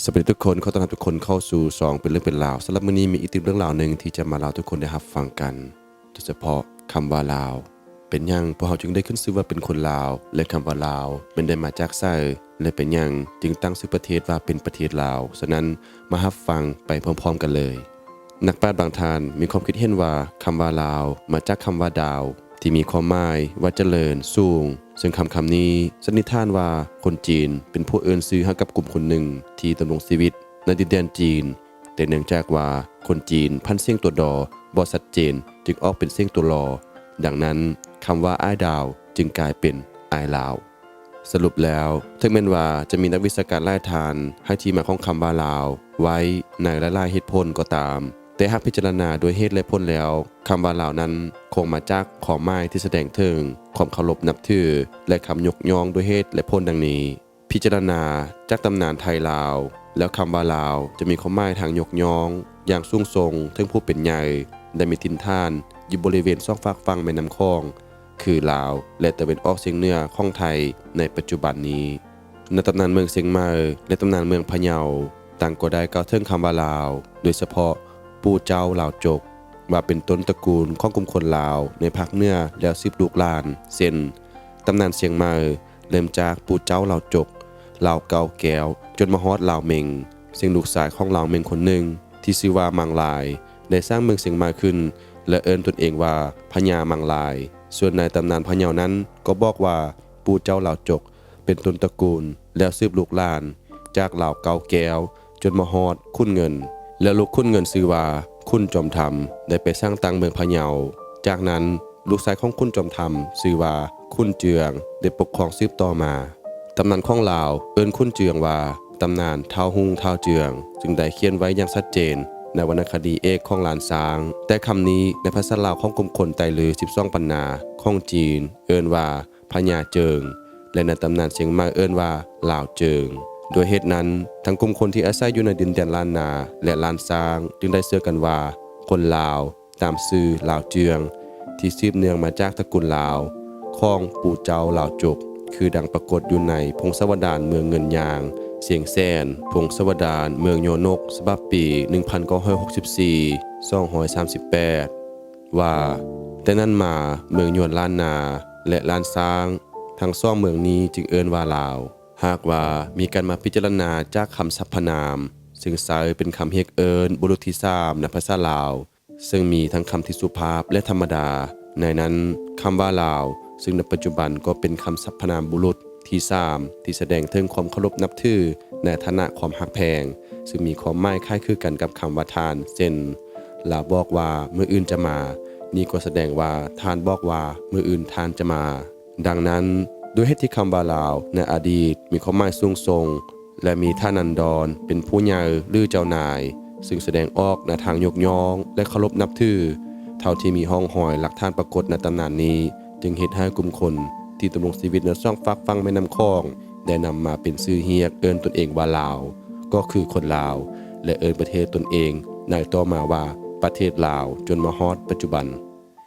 สวัสดีทุกคนขอต้อนรับทุกคนเข้าสู่สองเป็นเรื่องเป็นราวสำหรับมื้อนี้มีอีกติมเรื่องราวหนึ่งที่จะมาเล่าทุกคนได้รับฟังกันโดยเฉพาะคำว่าลาว เป็นยังพวกเขาจึงได้ขึ้นชื่อว่าเป็นคนลาว และคำว่าลาวเป็นได้มาจากไส้และเป็นยังจึงตั้งชื่อประเทศว่าเป็นประเทศลาวฉะนั้นมารับฟังไปพร้อมๆกันเลย นักปราชญ์บางท่านมีความคิดเห็นว่าคำว่าลาว มาจากคำว่าดาว ที่มีความหมายว่าเจริญสูง ซึ่งคำคำนี้สันนิษฐานว่าคนจีนเป็นผู้เอิ้นซื้อให้กับกลุ่มคนหนึ่งที่ดำรงชีวิตในดินแดนจีน แต่เนื่องจากว่าคนจีนพันเสียงตัวดอบอชัดเจนจึงออกเป็นเสียงตัวรอ ดังนั้นคำว่าอ้ายดาวจึงกลายเป็นอ้ายลาว สรุปแล้วถึงแม้นว่าจะมีนักวิชาการไล่ทานให้ที่มาของคำว่าลาว ไว้ในหลายๆเหตุผลก็ตาม แต่หากพิจารณาโดยเหตุและผลแล้วคำว่าลาวนั้นคงมาจากของไม้ที่แสดงถึงความเคารพนับถือ และคำยกย่องด้วยเหตุและผลดังนี้ พิจารณาจากตำนานไทยลาว แล้วคำว่าลาวจะมีความหมายทางยกย่อง อย่างสูงทรงถึงผู้เป็นใหญ่ได้มีทินท่านอยู่บริเวณซอกฟากฟังแม่น้ำคลอง คือลาว และตะวันออกเฉียงเหนือของไทยในปัจจุบันนี้ในตำนานเมืองเชียงใหม่และตำนานเมืองพะเยาต่างก็ได้กล่าวถึงคำว่าลาว โดยเฉพาะ ปู่เจ้าเหล่าจกว่าเป็นต้นตระกูลของกลุ่มคนลาวในภาคเหนือแล้วสิบลูกหลานเช่นตำนานเชียงม่เริ่มจากปู่เจ้าเหล่าจกลาเกาแก้ว จนมาฮอดลาเมงซึ่งลูกชายของเหล่าเมงคนหนึ่ง ที่ชื่อว่ามังลาย ได้สร้างเมืองเชียงม่ขึ้น และเอิ้นตนเองว่าพญามังลาย ส่วนในตำนานพะเยานั้นก็บอกว่าปู่เจ้าเหล่าจก เป็นต้นตระกูลแล้วสืบลูกหลาน จากเหล่าเกาแก้ว จนมาฮอดคุณเงิน แล้วลูกคุณเงินชื่อว่าคุณจอมธรรมได้ไปสร้างตังเมืองพะเยา จากนั้นลูกชายของคุณจอมธรรมชื่อว่าคุณเจืองได้ปกครองสืบต่อมาตำนานของลาวเอิ้นคุณเจืองว่าตำนานเท้าหุงเท้าเจือง จึงได้เขียนไว้อย่างชัดเจน ในวรรณคดีเอกของหลานสาง แต่คำนี้ในภาษาลาวของกลุ่มคนไตลือ12ปันนาของจีน เอิ้นว่าพญาเจิง และในตำนานเชียงม่เอิ้นว่าลาวเจิง โดยเหตุนั้นทั้งกลุ่มคนที่อาศัยอยู่ในดินแดนลานนาและลานซางจึงได้เชื่อกันว่า คนลาว ตามซื่อลาวเจือง ที่สืบเนื่องมาจากตระกูลลาวของปู่เจ้าล่าจก คือดังปรากฏอยู่ในพงศวดารเมืองเงินยาง เสียงแซนพงศวดารเมืองโยนกฉบับปี 1964 238 ว่า แต่นั้นมาเมืองยวนล้านนาและล้านซ้าง ทั้งซ่องเมืองนี้จึงเอิ้นว่าลาว หากว่ามีการมาพิจารณาจากคำสรรพนาม ซึ่งใช้เป็นคำเรียกเอิ้นบุรุษที่สามในภาษาลาว ซึ่งมีทั้งคำที่สุภาพและธรรมดา ในนั้นคำว่าลาว ซึ่งในปัจจุบันก็เป็นคำสรรพนามบุรุษที่สามที่แสดงถึงความเคารพนับถือในฐานะความหักแพง ซึ่งมีความหมายคล้ายคลึงกันกับคำว่าทานเช่นลาบอกว่าเมื่ออื่นจะมา นี่ก็แสดงว่าทานบอกว่าเมื่ออื่นทานจะมา ดังนั้น โดยเหตุที่คำว่าลาวในอดีตมีความหมายสูงส่งและมีท่านันดรเป็นผู้ใหญ่หรือเจ้านาย ซึ่งแสดงออกในทางยกย่อง และเคารพนับถือ เท่าที่มีห้องหอยหลักฐานปรากฏในตำนานนี้ จึงเหตุให้กลุ่มคนที่ดำรงชีวิตในช่องฟักฟังแม่น้ำคลอง ได้นำมาเป็นชื่อเฮียกเอินตนเองว่าลาว ก็คือคนลาว และเอินประเทศตนเองในต่อมาว่าประเทศลาวจนมาฮอดปัจจุบัน